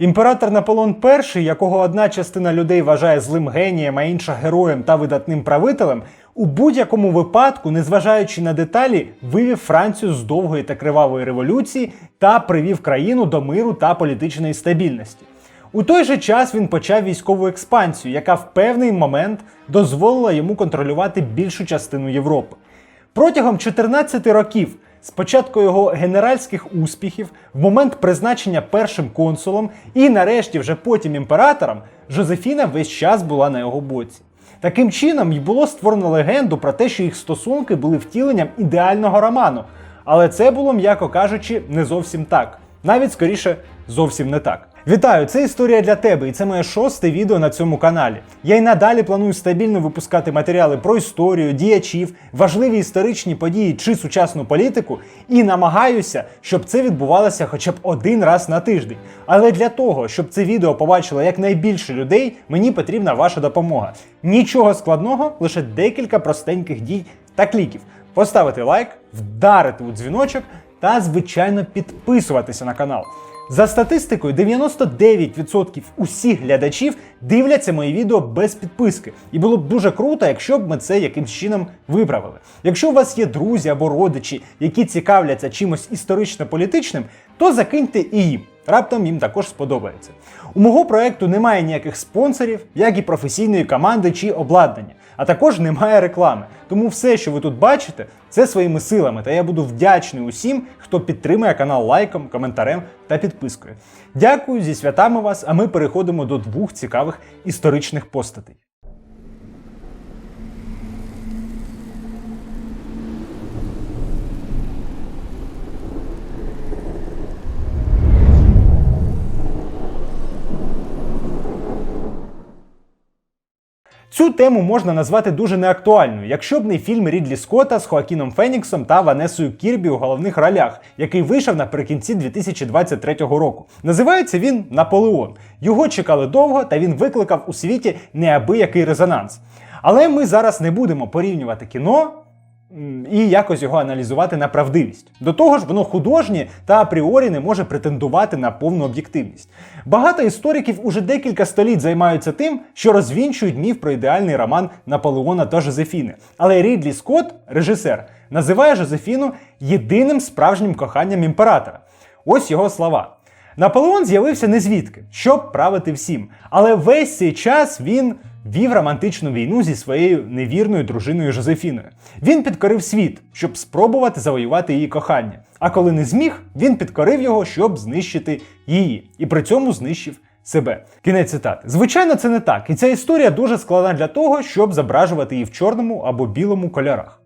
Імператор Наполеон І, якого одна частина людей вважає злим генієм, а інша героєм та видатним правителем, у будь-якому випадку, незважаючи на деталі, вивів Францію з довгої та кривавої революції та привів країну до миру та політичної стабільності. У той же час він почав військову експансію, яка в певний момент дозволила йому контролювати більшу частину Європи. Протягом 14 років, з початку його генеральських успіхів, в момент призначення першим консулом і нарешті вже потім імператором, Жозефіна весь час була на його боці. Таким чином, й було створено легенду про те, що їх стосунки були втіленням ідеального роману. Але це було, м'яко кажучи, не зовсім так. Навіть скоріше, зовсім не так. Вітаю! Це історія для тебе, і це моє шосте відео на цьому каналі. Я й надалі планую стабільно випускати матеріали про історію, діячів, важливі історичні події чи сучасну політику, і намагаюся, щоб це відбувалося хоча б один раз на тиждень. Але для того, щоб це відео побачило якнайбільше людей, мені потрібна ваша допомога. Нічого складного, лише декілька простеньких дій та кліків. Поставити лайк, вдарити у дзвіночок та, звичайно, підписуватися на канал. За статистикою, 99% усіх глядачів дивляться мої відео без підписки. І було б дуже круто, якщо б ми це якимсь чином виправили. Якщо у вас є друзі або родичі, які цікавляться чимось історично-політичним, то закиньте і їм. Раптом їм також сподобається. У мого проекту немає ніяких спонсорів, як і професійної команди чи обладнання, а також немає реклами. Тому все, що ви тут бачите, це своїми силами. Та я буду вдячний усім, хто підтримує канал лайком, коментарем та підпискою. Дякую зі святами вас, а ми переходимо до двох цікавих історичних постатей. Цю тему можна назвати дуже неактуальною, якщо б не фільм Рідлі Скотта з Хоакіном Феніксом та Ванесою Кірбі у головних ролях, який вийшов наприкінці 2023 року. Називається він Наполеон. Його чекали довго, та він викликав у світі неабиякий резонанс. Але ми зараз не будемо порівнювати кіно і якось його аналізувати на правдивість. До того ж, воно художнє та апріорі не може претендувати на повну об'єктивність. Багато істориків уже декілька століть займаються тим, що розвінчують міф про ідеальний роман Наполеона та Жозефіни. Але Рідлі Скотт, режисер, називає Жозефіну єдиним справжнім коханням імператора. Ось його слова. Наполеон з'явився не звідки, щоб правити всім. Але весь цей час він вів романтичну війну зі своєю невірною дружиною Жозефіною. Він підкорив світ, щоб спробувати завоювати її кохання. А коли не зміг, він підкорив його, щоб знищити її, і при цьому знищив себе. Кінець цитати. Звичайно, це не так, і ця історія дуже складна для того, щоб зображувати її в чорному або білому кольорах.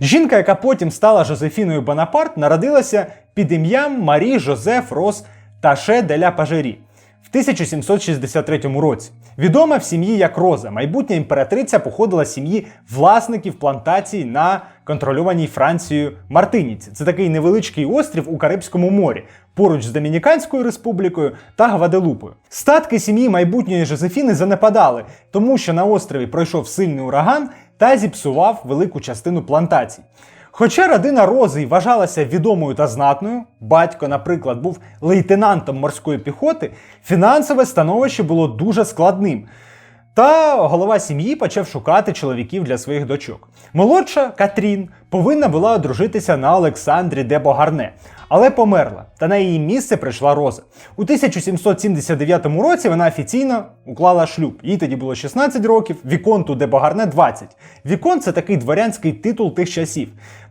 Жінка, яка потім стала Жозефіною Бонапарт, народилася під ім'ям Марі Жозеф Рос Таше де ля Пажері в 1763 році. Відома в сім'ї як Роза, майбутня імператриця походила з сім'ї власників плантацій на контрольованій Францією Мартиніці. Це такий невеличкий острів у Карибському морі, поруч з Домініканською республікою та Гваделупою. Статки сім'ї майбутньої Жозефіни занепадали, тому що на острові пройшов сильний ураган та зіпсував велику частину плантацій. Хоча родина Рози вважалася відомою та знатною, батько, наприклад, був лейтенантом морської піхоти, фінансове становище було дуже складним. Та голова сім'ї почав шукати чоловіків для своїх дочок. Молодша Катрін повинна була одружитися на Олександрі де Богарне, але померла, та на її місце прийшла Роза. У 1779 році вона офіційно уклала шлюб. Їй тоді було 16 років, Віконту де Богарне 20. Віконт це такий дворянський титул тих часів.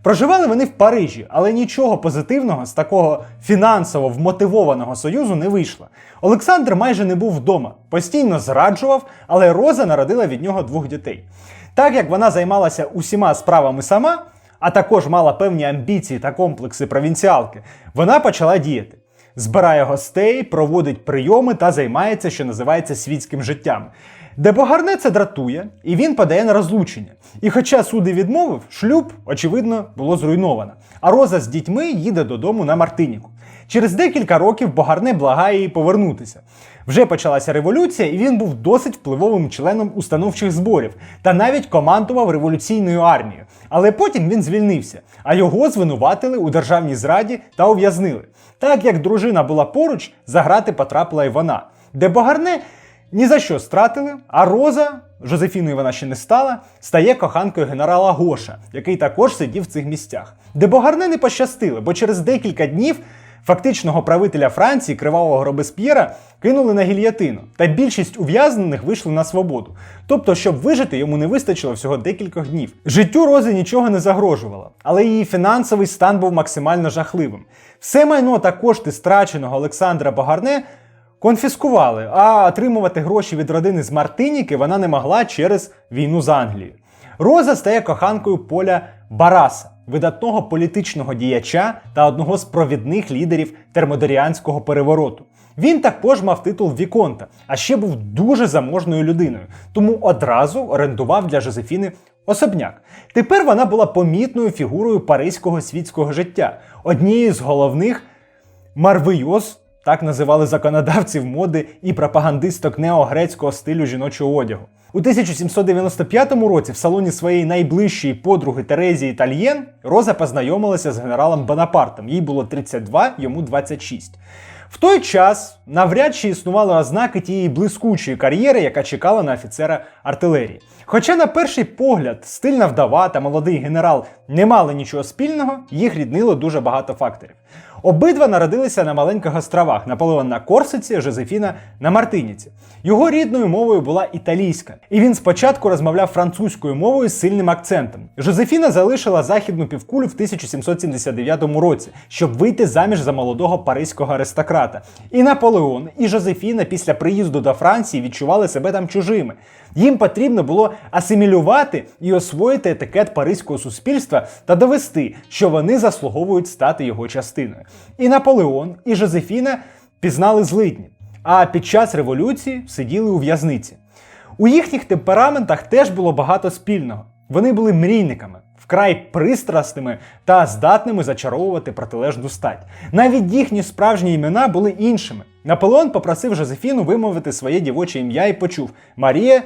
Проживали вони в Парижі, але нічого позитивного з такого фінансово вмотивованого союзу не вийшло. Олександр майже не був вдома, постійно зраджував, але Роза народила від нього двох дітей. Так як вона займалася усіма справами сама, а також мала певні амбіції та комплекси провінціалки, вона почала діяти. Збирає гостей, проводить прийоми та займається, що називається світським життям. Де Богарне це дратує, і він подає на розлучення. І хоча суди відмовив, шлюб, очевидно, було зруйновано. А Роза з дітьми їде додому на Мартиніку. Через декілька років Богарне благає її повернутися. Вже почалася революція, і він був досить впливовим членом установчих зборів та навіть командував революційною армією. Але потім він звільнився, а його звинуватили у державній зраді та ув'язнили. Так як дружина була поруч, за грати потрапила і вона, де Богарне ні за що стратили, а Роза, Жозефіною вона ще не стала, стає коханкою генерала Гоша, який також сидів в цих місцях. Де Богарне не пощастило, бо через декілька днів фактичного правителя Франції кривавого Робесп'єра кинули на гільйотину, та більшість ув'язнених вийшли на свободу. Тобто, щоб вижити, йому не вистачило всього декількох днів. Життю Рози нічого не загрожувало, але її фінансовий стан був максимально жахливим. Все майно та кошти страченого Олександра Богарне конфіскували, а отримувати гроші від родини з Мартиніки вона не могла через війну з Англією. Роза стає коханкою Поля Бараса, видатного політичного діяча та одного з провідних лідерів термодоріанського перевороту. Він також мав титул Віконта, а ще був дуже заможною людиною, тому одразу орендував для Жозефіни особняк. Тепер вона була помітною фігурою паризького світського життя, однією з головних марвийоз, так називали законодавців моди і пропагандисток неогрецького стилю жіночого одягу. У 1795 році в салоні своєї найближчої подруги Терезії Тальєн Роза познайомилася з генералом Бонапартом. Їй було 32, йому 26. В той час навряд чи існували ознаки тієї блискучої кар'єри, яка чекала на офіцера артилерії. Хоча, на перший погляд, стильна вдова та молодий генерал не мали нічого спільного, їх ріднило дуже багато факторів. Обидва народилися на маленьких островах Наполеон на Корсиці, Жозефіна на Мартиніці. Його рідною мовою була італійська, і він спочатку розмовляв французькою мовою з сильним акцентом. Жозефіна залишила західну півкулю в 1779 році, щоб вийти заміж за молодого паризького аристократа. І Наполеон, і Жозефіна після приїзду до Франції відчували себе там чужими. Їм потрібно було асимілювати і освоїти етикет паризького суспільства та довести, що вони заслуговують стати його частиною. І Наполеон, і Жозефіна пізнали злидні, а під час революції сиділи у в'язниці. У їхніх темпераментах теж було багато спільного. Вони були мрійниками, вкрай пристрасними та здатними зачаровувати протилежну стать. Навіть їхні справжні імена були іншими. Наполеон попросив Жозефіну вимовити своє дівоче ім'я і почув Марія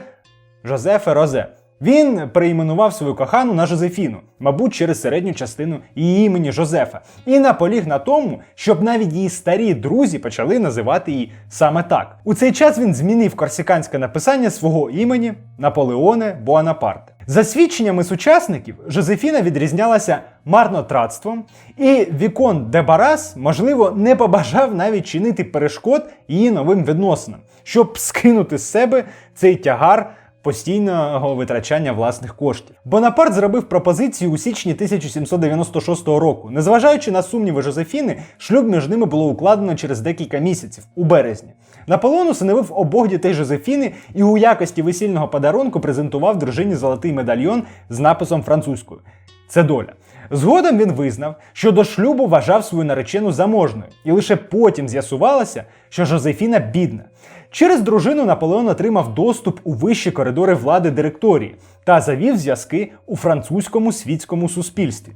Жозефе Розе. Він перейменував свою кохану на Жозефіну, мабуть, через середню частину її імені Жозефа, і наполіг на тому, щоб навіть її старі друзі почали називати її саме так. У цей час він змінив корсиканське написання свого імені Наполеоне Буанапарте. За свідченнями сучасників, Жозефіна відрізнялася марнотратством, і Вікон де Барас, можливо, не побажав навіть чинити перешкод її новим відносинам, щоб скинути з себе цей тягар постійного витрачання власних коштів. Бонапарт зробив пропозицію у січні 1796 року. Незважаючи на сумніви Жозефіни, шлюб між ними було укладено через декілька місяців у березні. Наполеон усиновив обох дітей Жозефіни і у якості весільного подарунку презентував дружині золотий медальйон з написом французькою. Це доля. Згодом він визнав, що до шлюбу вважав свою наречену заможною, і лише потім з'ясувалося, що Жозефіна бідна. Через дружину Наполеон отримав доступ у вищі коридори влади директорії та завів зв'язки у французькому світському суспільстві.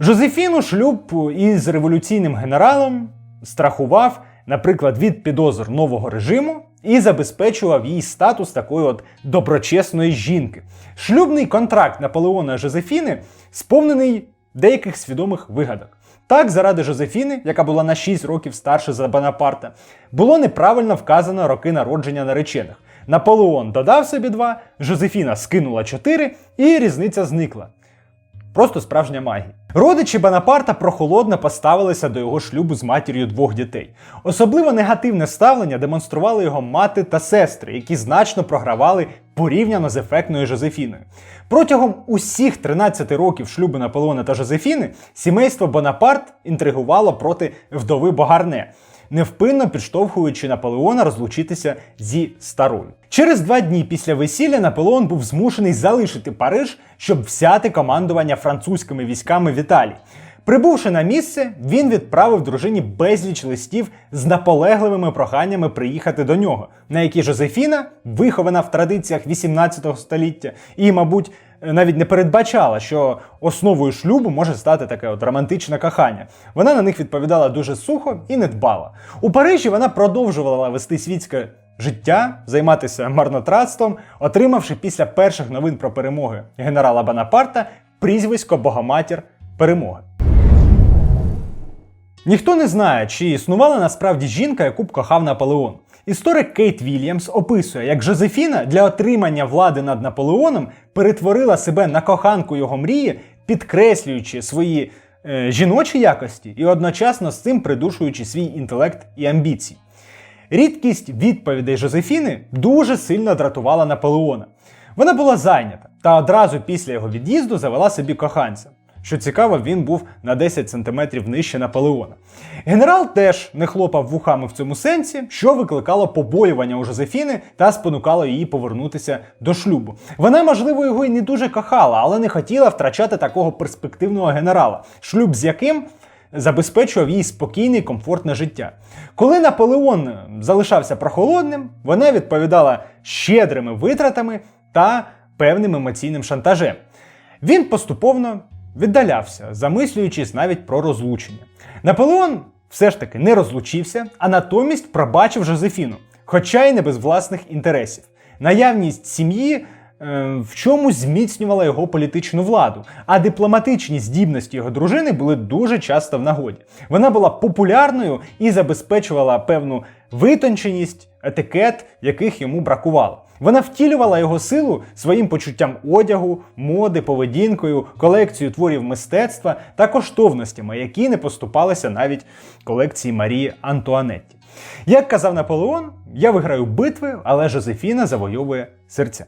Жозефіну шлюб із революційним генералом страхував, наприклад, від підозр нового режиму і забезпечував їй статус такої от доброчесної жінки. Шлюбний контракт Наполеона Жозефіни сповнений деяких свідомих вигадок. Так, заради Жозефіни, яка була на 6 років старша за Бонапарта, було неправильно вказано роки народження наречених. Наполеон додав собі 2, Жозефіна скинула 4 і різниця зникла. Просто справжня магія. Родичі Бонапарта прохолодно поставилися до його шлюбу з матір'ю двох дітей. Особливо негативне ставлення демонстрували його мати та сестри, які значно програвали порівняно з ефектною Жозефіною. Протягом усіх 13 років шлюбу Наполеона та Жозефіни сімейство Бонапарт інтригувало проти вдови Богарне невпинно підштовхуючи Наполеона розлучитися зі старою. Через два дні після весілля Наполеон був змушений залишити Париж, щоб взяти командування французькими військами в Італії. Прибувши на місце, він відправив дружині безліч листів з наполегливими проханнями приїхати до нього, на які Жозефіна, вихована в традиціях 18 століття, і, мабуть, навіть не передбачала, що основою шлюбу може стати таке от романтичне кохання. Вона на них відповідала дуже сухо і недбала. У Парижі вона продовжувала вести світське життя, займатися марнотратством, отримавши після перших новин про перемоги генерала Бонапарта прізвисько Богоматір перемоги. Ніхто не знає, чи існувала насправді жінка, яку б кохав Наполеон. Історик Кейт Вільямс описує, як Жозефіна для отримання влади над Наполеоном перетворила себе на коханку його мрії, підкреслюючи свої е, жіночі якості і одночасно з цим придушуючи свій інтелект і амбіції. Рідкість відповідей Жозефіни дуже сильно дратувала Наполеона. Вона була зайнята та одразу після його від'їзду завела собі коханця. Що цікаво, він був на 10 сантиметрів нижче Наполеона. Генерал теж не хлопав вухами в цьому сенсі, що викликало побоювання у Жозефіни та спонукало її повернутися до шлюбу. Вона, можливо, його і не дуже кохала, але не хотіла втрачати такого перспективного генерала, шлюб з яким забезпечував їй спокійне і комфортне життя. Коли Наполеон залишався прохолодним, вона відповідала щедрими витратами та певним емоційним шантажем. Він поступово віддалявся, замислюючись навіть про розлучення. Наполеон все ж таки не розлучився, а натомість пробачив Жозефіну, хоча й не без власних інтересів. Наявність сім'ї е, в чомусь зміцнювала його політичну владу, а дипломатичні здібності його дружини були дуже часто в нагоді. Вона була популярною і забезпечувала певну витонченість, етикет, яких йому бракувало. Вона втілювала його силу своїм почуттям одягу, моди, поведінкою, колекцією творів мистецтва та коштовностями, які не поступалися навіть колекції Марії Антуанетті. Як казав Наполеон, я виграю битви, але Жозефіна завойовує серця.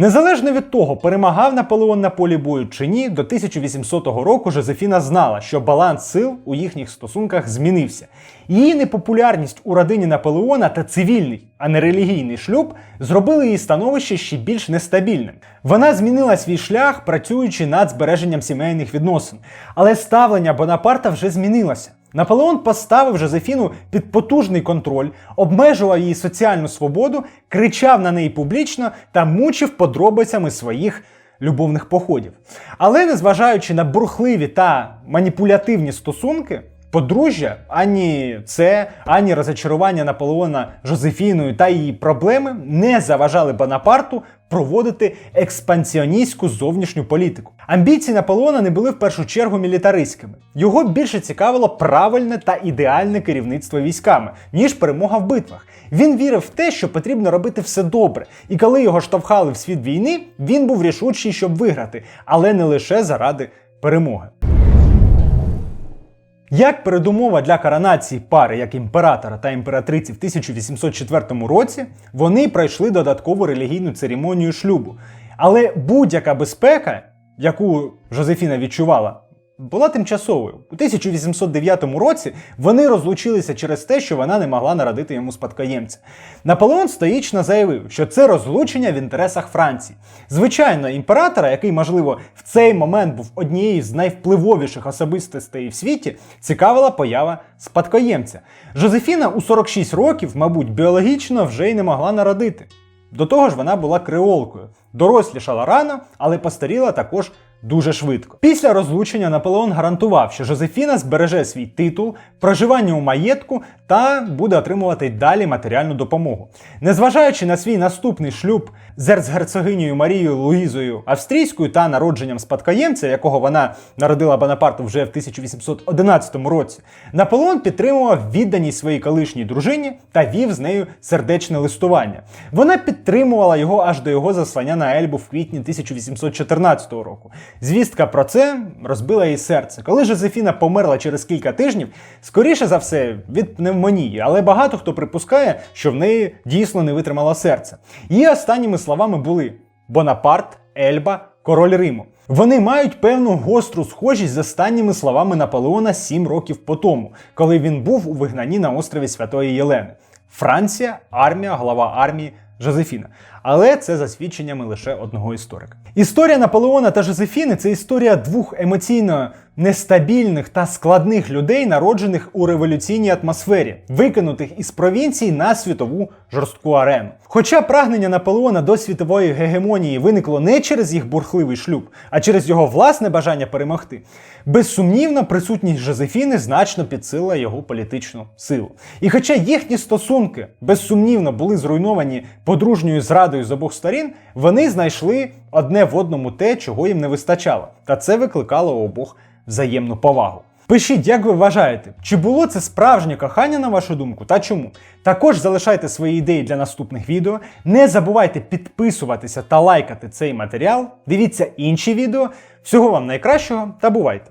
Незалежно від того, перемагав Наполеон на полі бою чи ні, до 1800 року Жозефіна знала, що баланс сил у їхніх стосунках змінився. Її непопулярність у родині Наполеона та цивільний, а не релігійний шлюб зробили її становище ще більш нестабільним. Вона змінила свій шлях, працюючи над збереженням сімейних відносин. Але ставлення Бонапарта вже змінилося. Наполеон поставив Жозефіну під потужний контроль, обмежував її соціальну свободу, кричав на неї публічно та мучив подробицями своїх любовних походів. Але незважаючи на бурхливі та маніпулятивні стосунки, подружжя ані це, ані розочарування Наполеона Жозефіною та її проблеми не заважали Бонапарту проводити експансіоністську зовнішню політику. Амбіції Наполеона не були в першу чергу мілітаристськими. Його більше цікавило правильне та ідеальне керівництво військами, ніж перемога в битвах. Він вірив в те, що потрібно робити все добре, і коли його штовхали в світ війни, він був рішучий, щоб виграти, але не лише заради перемоги. Як передумова для коронації пари як імператора та імператриці в 1804 році, вони пройшли додаткову релігійну церемонію шлюбу. Але будь-яка безпека, яку Жозефіна відчувала, була тимчасовою. У 1809 році вони розлучилися через те, що вона не могла народити йому спадкоємця. Наполеон стоїчно заявив, що це розлучення в інтересах Франції. Звичайно, імператора, який, можливо, в цей момент був однією з найвпливовіших особистостей в світі, цікавила поява спадкоємця. Жозефіна у 46 років, мабуть, біологічно вже й не могла народити. До того ж, вона була креолкою, дорослішала рано, але постаріла також дуже швидко. Після розлучення Наполеон гарантував, що Жозефіна збереже свій титул, проживання у маєтку та буде отримувати далі матеріальну допомогу. Незважаючи на свій наступний шлюб з ерцгерцогинею Марією Луїзою Австрійською та народженням спадкоємця, якого вона народила Бонапарту вже в 1811 році, Наполеон підтримував відданість своїй колишній дружині та вів з нею сердечне листування. Вона підтримувала його аж до його заслання на Ельбу в квітні 1814 року. Звістка про це розбила їй серце. Коли Жозефіна померла через кілька тижнів, скоріше за все від пневмонії, але багато хто припускає, що в неї дійсно не витримало серце. Її останніми словами були Бонапарт, Ельба, король Риму. Вони мають певну гостру схожість з останніми словами Наполеона сім років по тому, коли він був у вигнанні на острові Святої Єлени. Франція, армія, голова армії, Жозефіна. Але це за свідченнями лише одного історика. Історія Наполеона та Жозефіни це історія двох емоційно нестабільних та складних людей, народжених у революційній атмосфері, викинутих із провінцій на світову жорстку арену. Хоча прагнення Наполеона до світової гегемонії виникло не через їх бурхливий шлюб, а через його власне бажання перемогти, безсумнівно присутність Жозефіни значно підсилила його політичну силу. І хоча їхні стосунки безсумнівно були зруйновані подружньою зрадою з обох сторін, вони знайшли одне в одному те, чого їм не вистачало, та це викликало обох взаємну повагу. Пишіть, як ви вважаєте, чи було це справжнє кохання на вашу думку та чому? Також залишайте свої ідеї для наступних відео. Не забувайте підписуватися та лайкати цей матеріал. Дивіться інші відео. Всього вам найкращого та бувайте!